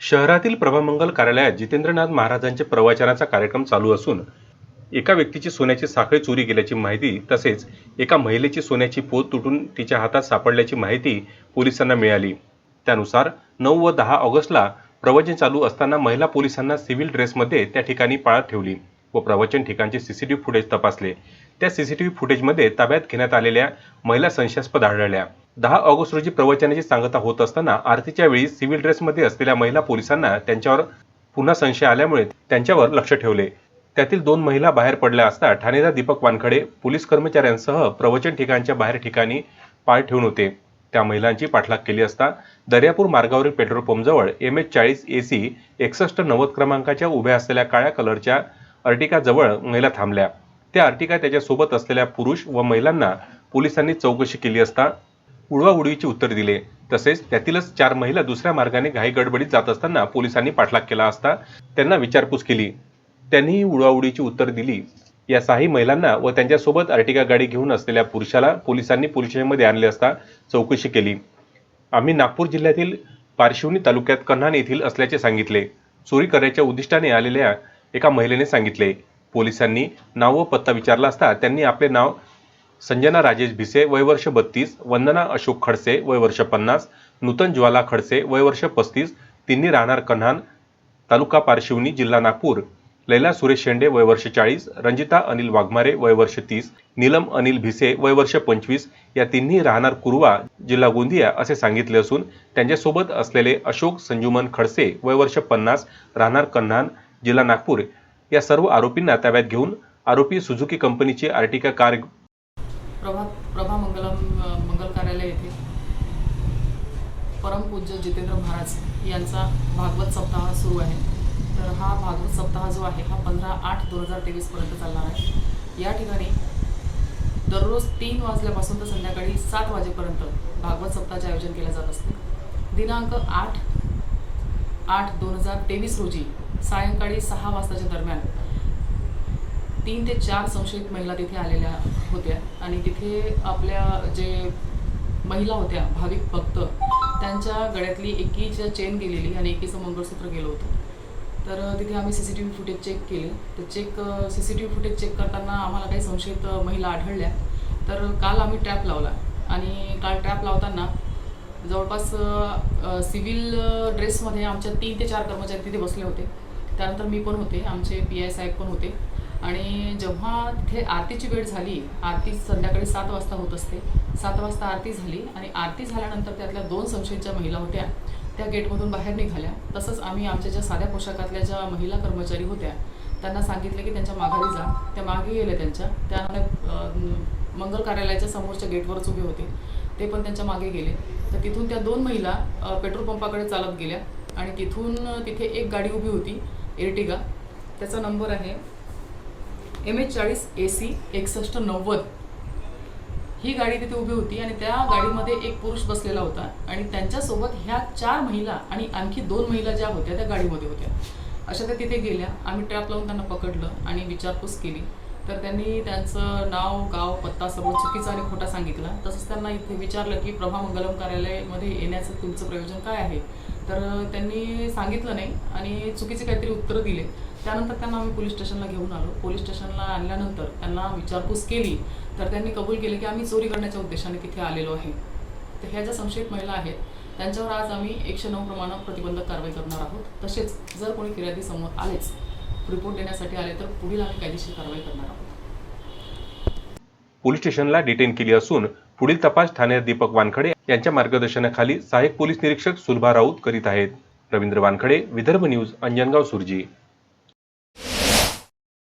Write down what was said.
शहरातील प्रभामंगल कार्यालयात जितेंद्रनाथ महाराजांचे प्रवचनाचा कार्यक्रम चालू असून एका व्यक्तीची सोन्याची साखळी चोरी गेल्याची माहिती तसेच एका महिलेची सोन्याची पोत तुटून तिच्या हातात सापडल्याची माहिती पोलिसांना मिळाली. त्यानुसार नऊ व दहा ऑगस्टला प्रवचन चालू असताना महिला पोलिसांना सिव्हिल ड्रेसमध्ये त्या ठिकाणी पाळत ठेवली व प्रवचन ठिकाणचे सीसीटीव्ही फुटेज तपासले. त्या सीसीटीव्ही फुटेजमध्ये ताब्यात घेण्यात आलेल्या महिला संशयास्पद आढळल्या. दहा ऑगस्ट रोजी प्रवचनाची सांगता होत असताना आरतीच्या वेळी सिव्हिल ड्रेसमध्ये असलेल्या महिला पोलिसांना त्यांच्यावर पुन्हा संशय आल्यामुळे त्यांच्यावर लक्ष ठेवले. त्यातील दोन महिला बाहेर पडल्या असता ठाणेदार दीपक वानखडे पोलीस कर्मचाऱ्यांसह प्रवचन ठिकाणच्या बाहेर ठिकाणी पाय ठेवून होते. त्या महिलांची पाठलाग केली असता दर्यापूर मार्गावरील पेट्रोल पंपजवळ एम एच चाळीस ए सी एकसष्ट नव्वद क्रमांकाच्या उभ्या असलेल्या काळ्या कलरच्या अर्टिकाजवळ महिला थांबल्या. त्या अर्टिका त्याच्यासोबत असलेल्या पुरुष व महिलांना पोलिसांनी चौकशी केली असता उडवाउडवीची उत्तर दिले. तसेच त्यातीलच चार महिला दुसऱ्या मार्गाने घाई गडबडीत जात असताना पोलिसांनी पाठलाग केला असता त्यांना विचारपूस केली. त्यांनीही उडवाउडीची उत्तर दिली. या सहाही महिलांना व त्यांच्यासोबत आर्टिका गाडी घेऊन असलेल्या पुरुषाला पोलिसांनी पोलीस स्टेशनमध्ये आणले असता चौकशी केली. आम्ही नागपूर जिल्ह्यातील पारशिवनी तालुक्यात कन्हान येथील असल्याचे सांगितले. चोरी करण्याच्या उद्दिष्टाने आलेल्या एका महिलेने सांगितले. पोलिसांनी नाव व पत्ता विचारला असता त्यांनी आपले नाव संजना राजेश भिसे वय वर्ष बत्तीस वंदना अशोक खडसे वय वर्ष पन्नास नूतन ज्वाला खडसे वय वर्ष पस्तीस तिन्ही राहणार कन्हान तालुका पारशिवनी जिल्हा नागपूर. लैला सुरेश शेंडे वय वर्ष चाळीस रंजिता अनिल वाघमारे वय वर्ष तीस नीलम अनिल भिसे वय वर्ष पंचवीस या तिन्ही राहणार कुरवा जिल्हा गोंदिया असे सांगितले असून त्यांच्यासोबत असलेले अशोक संजुमन खडसे वय वर्ष पन्नास राहणार कन्हान जिल्हा नागपूर. या सर्व आरोपींना ताब्यात घेऊन आरोपी सुझुकी कंपनीची आर्टिका कार प्रभा प्रभा मंगलम मंगल कार्यालय येथे परमपूज्य जितेंद्र महाराज यांचा भागवत सप्ताह सुरू आहे. तर हा भागवत सप्ताह जो आहे हा पंधरा आठ दोन हजार तेवीसपर्यंत चालणार आहे. या ठिकाणी दररोज तीन वाजल्यापासून तर संध्याकाळी सात वाजेपर्यंत भागवत सप्ताहाचे आयोजन केले जात असते. दिनांक आठ आठ दोन हजार तेवीस रोजी सायंकाळी सहा वाजताच्या दरम्यान तीन ते चार संशयित महिला तिथे आलेल्या होत्या. आणि तिथे आपल्या जे महिला होत्या भाविक भक्त त्यांच्या गळ्यातली एकीच्या चेन गेलेली आणि एकीचं मंगळसूत्र गेलं होतं. तर तिथे आम्ही C C T V footage check केले. तर check C C T V footage check करताना आम्हाला काही संशयित महिला आढळल्या. तर काल आम्ही ट्रॅप लावला. आणि काल ट्रॅप लावताना जवळपास सिव्हिल ड्रेसमध्ये आमच्या तीन ते चार कर्मचारी तिथे बसले होते. त्यानंतर मी पण होते. आमचे पी आय साहेब पण होते. आणि जेव्हा तिथे आरतीची वेळ झाली आरती संध्याकाळी सात वाजता होत असते. सात वाजता आरती झाली आणि आरती झाल्यानंतर त्यातल्या दोन संशयित ज्या महिला होत्या. त्या गेटमधून बाहेर निघाल्या. तसंच आम्ही आमच्या ज्या साध्या पोशाखातल्या ज्या महिला कर्मचारी होत्या त्यांना सांगितलं की त्यांच्या माघारी जा. त्या मागे गेल्या त्यांच्या. त्या मंगल कार्यालयाच्या समोरच्या गेटवरच उभे होते. ते पण त्यांच्या मागे गेले. तर तिथून त्या दोन महिला पेट्रोल पंपाकडे चालत गेल्या आणि तिथून तिथे एक गाडी उभी होती एर्टिगा. त्याचा नंबर आहे एम एच चाळीस ए सी एकसष्ट नव्वद. ही गाडी तिथे उभी होती आणि त्या गाडीमध्ये एक पुरुष बसलेला होता आणि त्यांच्यासोबत ह्या चार महिला आणि आणखी दोन महिला ज्या होत्या त्या गाडीमध्ये होत्या. अशा त्या तिथे गेल्या. आम्ही ट्रॅप लावून त्यांना पकडलं आणि विचारपूस केली. तर त्यांनी त्यांचं नाव गाव पत्ता सर्व चुकीचा आणि खोटा सांगितला. तसंच त्यांना इथे विचारलं की प्रभा मंगलम कार्यालयामध्ये येण्याचं तुमचं प्रयोजन काय आहे? तर त्यांनी सांगितलं नाही आणि चुकीचे काहीतरी उत्तरं दिले. त्यानंतर त्यांना आम्ही पोलीस स्टेशनला घेऊन आलो. पोलीस स्टेशनला आणल्यानंतर त्यांना विचारपूस केली. तर त्यांनी कबूल केले की आम्ही चोरी करण्याच्या उद्देशाने तिथे आलेलो आहे. तर ह्या ज्या संशयित महिला आहेत त्यांच्यावर आज आम्ही एकशे नऊ प्रमाणात प्रतिबंधक कारवाई करणार आहोत. तसेच जर कोणी फिर्यादी समोर आलेच रिपोर्ट देण्यासाठी आले तर पुढील आम्ही कायदेशीर कारवाई करणार आहोत. पोलीस स्टेशनला डिटेन केली असून पुढील तपास ठाण्यात दीपक वानखडे यांच्या मार्गदर्शनाखाली सहाय्यक पोलीस निरीक्षक सुलभा राऊत करीत आहेत. रवींद्र वानखडे विदर्भ न्यूज अंजनगाव सुरजी.